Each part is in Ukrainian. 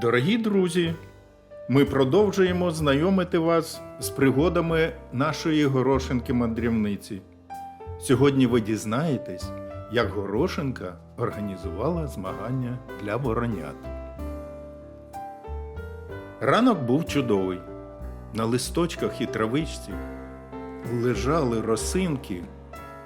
Дорогі друзі, ми продовжуємо знайомити вас з пригодами нашої горошинки мандрівниці. Сьогодні ви дізнаєтесь, як горошинка організувала змагання для воронят. Ранок був чудовий. На листочках і травичці лежали росинки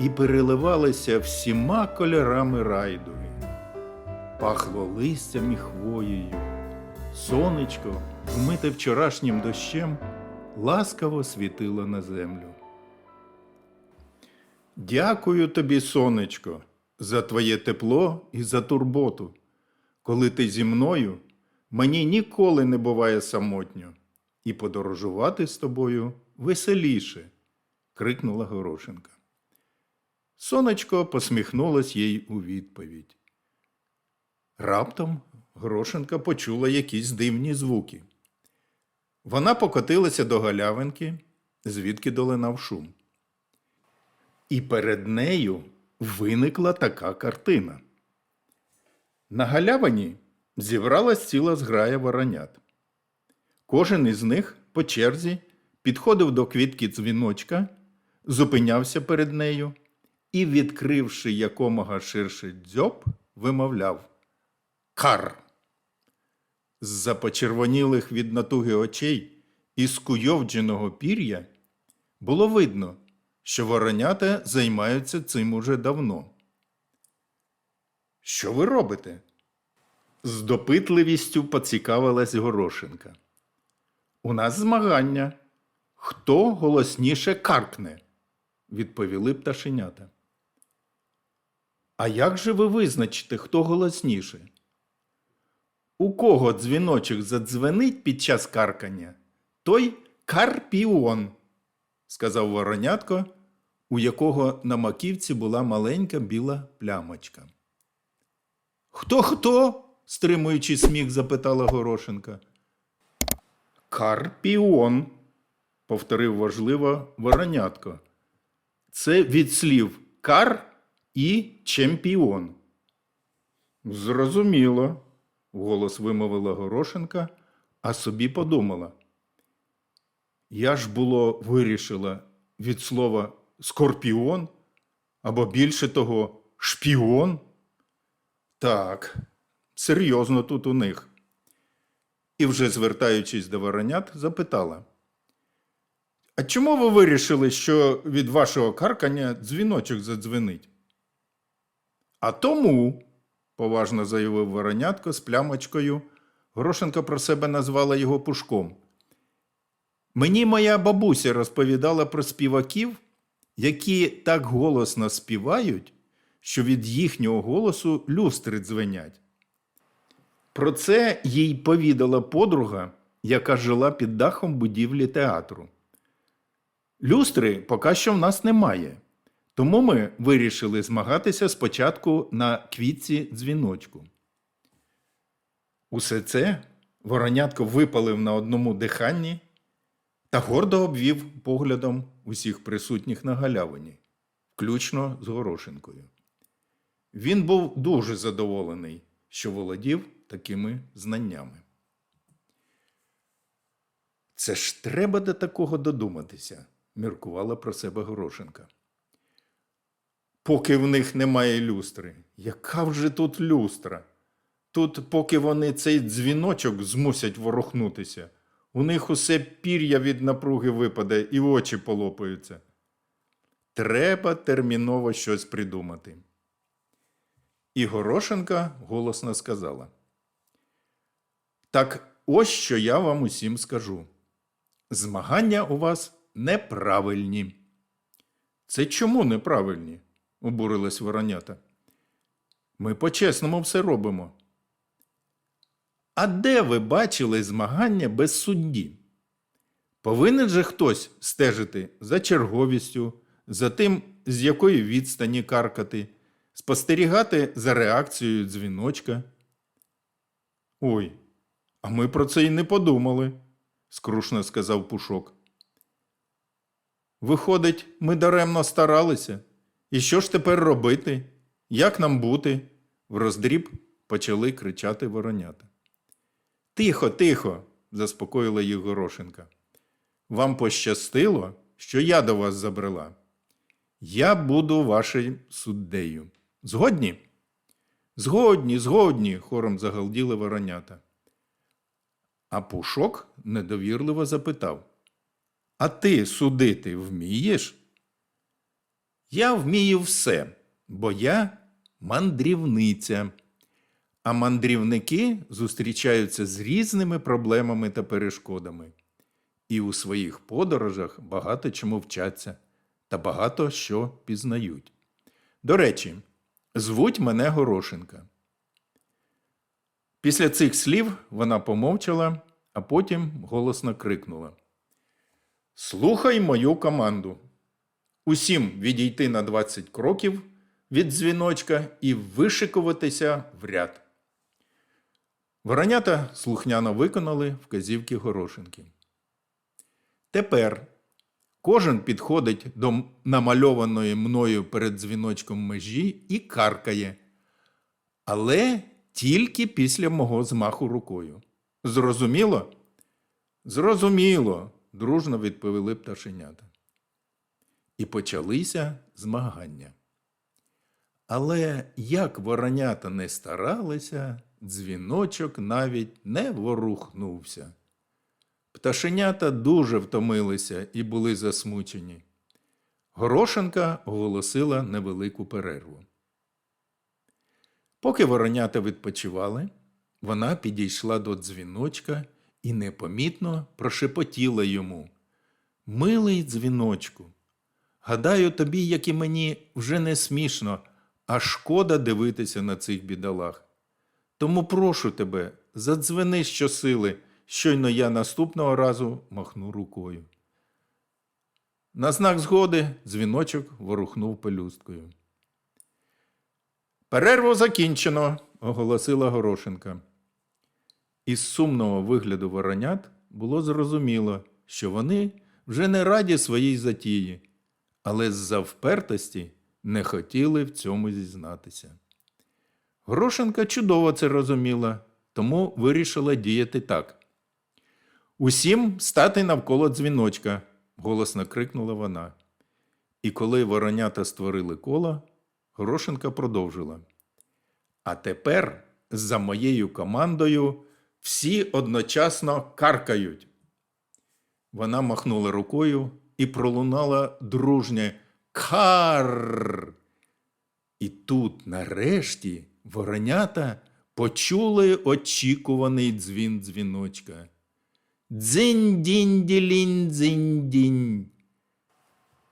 і переливалися всіма кольорами райдуги. Пахло листям і хвоєю. Сонечко, вмите вчорашнім дощем, ласкаво світило на землю. Дякую тобі, сонечко, за твоє тепло і за турботу. Коли ти зі мною, мені ніколи не буває самотньо, і подорожувати з тобою веселіше, крикнула Горошенка. Сонечко посміхнулось їй у відповідь. Раптом Горошенка почула якісь дивні звуки. Вона покотилася до галявинки, звідки долинав шум. І перед нею виникла така картина. На галявині зібралась ціла зграя воронят. Кожен із них по черзі підходив до квітки дзвіночка, зупинявся перед нею і, відкривши якомога ширший дзьоб, вимовляв Кар. З-за почервонілих від натуги очей і скуйовдженого пір'я було видно, що воронята займаються цим уже давно. Що ви робите? З допитливістю поцікавилась Горошенка. У нас змагання. Хто голосніше каркне? відповіли пташенята. А як же ви визначите, хто голосніше? У кого дзвіночок задзвенить під час каркання, той карпіон, сказав воронятко, у якого на маківці була маленька біла плямочка. Хто хто? стримуючи сміх, запитала Горошенка. Карпіон, повторив важливо воронятко. Це від слів кар і чемпіон. Зрозуміло, вголос вимовила Горошенка, а собі подумала. Я ж було вирішила від слова скорпіон або більше того шпіон. Так, серйозно тут у них. І вже звертаючись до воронят, запитала. А чому ви вирішили, що від вашого каркання дзвіночок задзвенить? А тому, поважно заявив воронятко з плямочкою, Горошенко про себе назвала його пушком. Мені моя бабуся розповідала про співаків, які так голосно співають, що від їхнього голосу люстри дзвенять. Про це їй повідала подруга, яка жила під дахом будівлі театру. Люстри поки що в нас немає, тому ми вирішили змагатися спочатку на квітці дзвіночку. Усе це воронятко випалив на одному диханні та гордо обвів поглядом усіх присутніх на галявині, включно з Горошенкою. Він був дуже задоволений, що володів такими знаннями. Це ж треба до такого додуматися, міркувала про себе Горошенка. Поки в них немає люстри, яка вже тут люстра? Тут, поки вони цей дзвіночок змусять ворухнутися, у них усе пір'я від напруги випаде і очі полопаються. Треба терміново щось придумати. І Горошенка голосно сказала. Так ось що я вам усім скажу. Змагання у вас неправильні. Це чому неправильні? Обурилась воронята. Ми по-чесному все робимо. А де ви бачили змагання без судді? Повинен же хтось стежити за черговістю, за тим, з якої відстані каркати, спостерігати за реакцією дзвіночка. Ой, а ми про це й не подумали, скрушно сказав Пушок. Виходить, ми даремно старалися. І що ж тепер робити? Як нам бути? вроздріб почали кричати воронята. Тихо, тихо, заспокоїла їх Горошенка. Вам пощастило, що я до вас забрела. Я буду вашим суддею. Згодні? Згодні, згодні, хором загалділи воронята. А Пушок недовірливо запитав: А ти судити вмієш? Я вмію все, бо я мандрівниця. А мандрівники зустрічаються з різними проблемами та перешкодами. І у своїх подорожах багато чому вчаться та багато що пізнають. До речі, звуть мене Горошенка. Після цих слів вона помовчала, а потім голосно крикнула: Слухай мою команду. Усім відійти на 20 кроків від дзвіночка і вишикуватися в ряд. Воронята слухняно виконали вказівки Горошенки. Тепер кожен підходить до намальованої мною перед дзвіночком межі і каркає, але тільки після мого змаху рукою. Зрозуміло? Зрозуміло, дружно відповіли пташенята. І почалися змагання. Але як воронята не старалися, дзвіночок навіть не ворухнувся. Пташенята дуже втомилися і були засмучені. Горошенка оголосила невелику перерву. Поки воронята відпочивали, вона підійшла до дзвіночка і непомітно прошепотіла йому. Милий дзвіночку, гадаю, тобі, як і мені, вже не смішно, а шкода дивитися на цих бідолах. Тому прошу тебе, задзвени щосили, щойно я наступного разу махну рукою. На знак згоди дзвіночок ворухнув пелюсткою. Перерву закінчено, оголосила Горошенка. Із сумного вигляду воронят було зрозуміло, що вони вже не раді своїй затії, але з-за впертості не хотіли в цьому зізнатися. Горошенка чудово це розуміла, тому вирішила діяти так. Усім стати навколо дзвіночка, голосно крикнула вона. І коли воронята створили коло, Горошенка продовжила. А тепер за моєю командою всі одночасно каркають. Вона махнула рукою і пролунала дружнє Кар. І тут, нарешті, воронята почули очікуваний дзвін дзвіночка. Дзинь-дінь-ділінь, дзинь-дінь.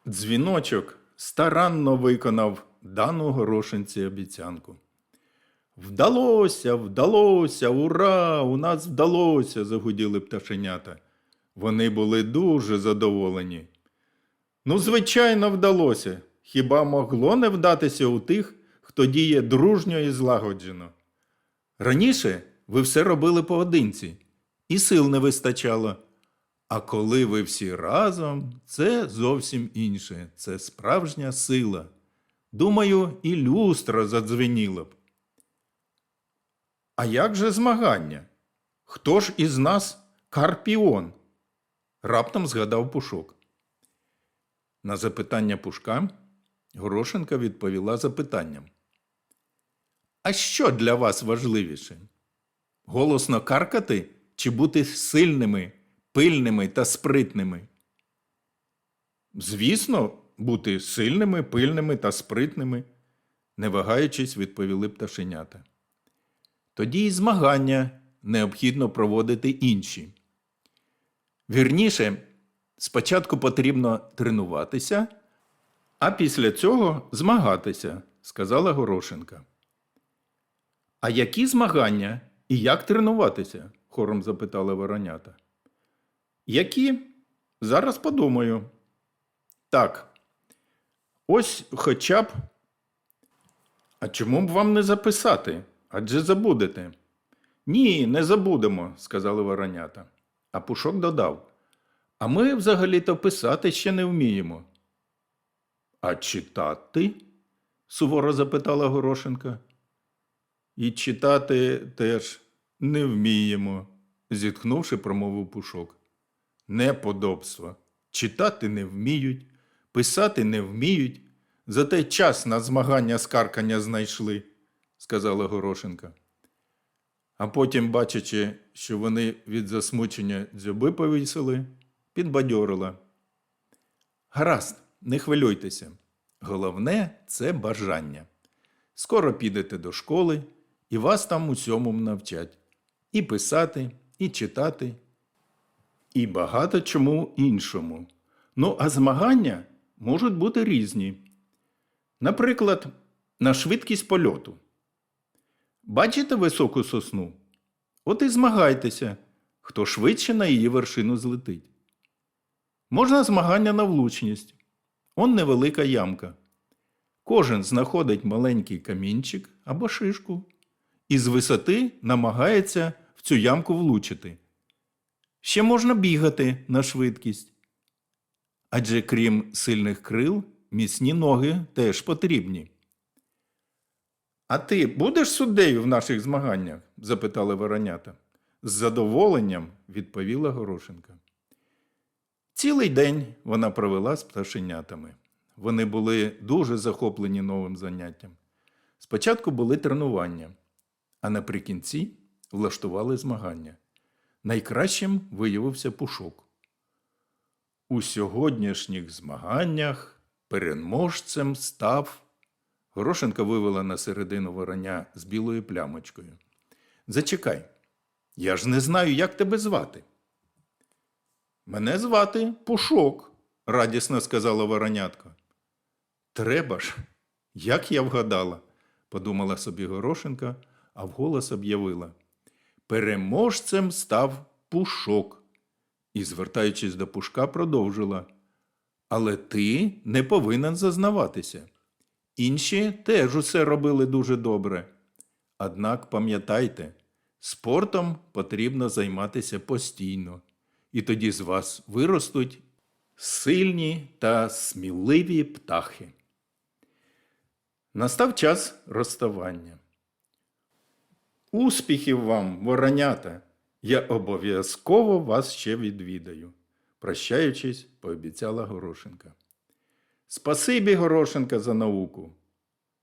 Дзвіночок старанно виконав дану горошинці обіцянку. Вдалося, вдалося, ура! У нас вдалося, загуділи пташенята. Вони були дуже задоволені. Ну, звичайно, вдалося. Хіба могло не вдатися у тих, хто діє дружньо і злагоджено? Раніше ви все робили поодинці, і сил не вистачало. А коли ви всі разом, це зовсім інше, це справжня сила. Думаю, і люстра задзвеніла б. А як же змагання? Хто ж із нас Карпіон? Раптом згадав Пушок. На запитання Пушка Горошенка відповіла запитанням. А що для вас важливіше? Голосно каркати чи бути сильними, пильними та спритними? Звісно, бути сильними, пильними та спритними, не вагаючись, відповіли пташенята. Тоді і змагання необхідно проводити інші. Вірніше, спочатку потрібно тренуватися, а після цього змагатися, сказала Горошенка. А які змагання і як тренуватися? хором запитала воронята. Які? Зараз подумаю. Так. Ось хоча б. А чому б вам не записати? Адже забудете. Ні, не забудемо, сказали воронята. А Пушок додав. А ми взагалі-то писати ще не вміємо. А читати? суворо запитала Горошенка. І читати теж не вміємо, зітхнувши, промовив пушок. Неподобство. Читати не вміють, писати не вміють, зате час на змагання скаркання знайшли, сказала Горошенка. А потім, бачачи, що вони від засмучення дзьоби повісили, підбадьорила. Гаразд, не хвилюйтеся. Головне це бажання. Скоро підете до школи, і вас там усьому навчать. І писати, і читати, і багато чому іншому. Ну, а змагання можуть бути різні. Наприклад, на швидкість польоту. Бачите високу сосну? От і змагайтеся, хто швидше на її вершину злетить. Можна змагання на влучність. Он невелика ямка. Кожен знаходить маленький камінчик або шишку і з висоти намагається в цю ямку влучити. Ще можна бігати на швидкість. Адже крім сильних крил, міцні ноги теж потрібні. А ти будеш суддею в наших змаганнях? запитали воронята. З задоволенням відповіла Горошенка. Цілий день вона провела з пташенятами. Вони були дуже захоплені новим заняттям. Спочатку були тренування, а наприкінці влаштували змагання. Найкращим виявився пушок. У сьогоднішніх змаганнях переможцем став. Горошенка вивела на середину вороня з білою плямочкою. Зачекай, я ж не знаю, як тебе звати. Мене звати Пушок, радісно сказала воронятко. Треба ж, як я вгадала, подумала собі Горошенка, а вголос об'явила. Переможцем став Пушок. І, звертаючись до Пушка, продовжила. Але ти не повинен зазнаватися. Інші теж усе робили дуже добре. Однак пам'ятайте, спортом потрібно займатися постійно, і тоді з вас виростуть сильні та сміливі птахи. Настав час розставання. Успіхів вам, воронята! Я обов'язково вас ще відвідаю, прощаючись, пообіцяла Горошенка. Спасибі, Горошенка, за науку.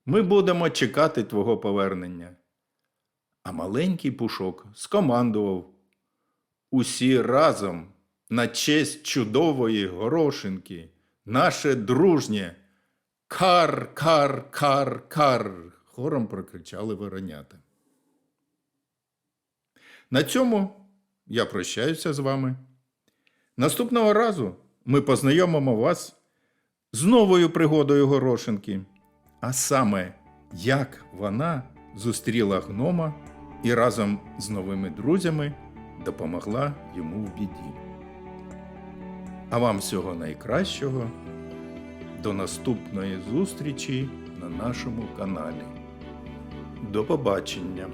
Ми будемо чекати твого повернення. А маленький пушок скомандував усі разом на честь чудової горошинки, наше дружнє кар, кар, кар, кар. хором прокричали воронята. На цьому я прощаюся з вами. Наступного разу ми познайомимо вас з новою пригодою Горошинки, а саме, як вона зустріла гнома і разом з новими друзями допомогла йому в біді. А вам всього найкращого. До наступної зустрічі на нашому каналі. До побачення!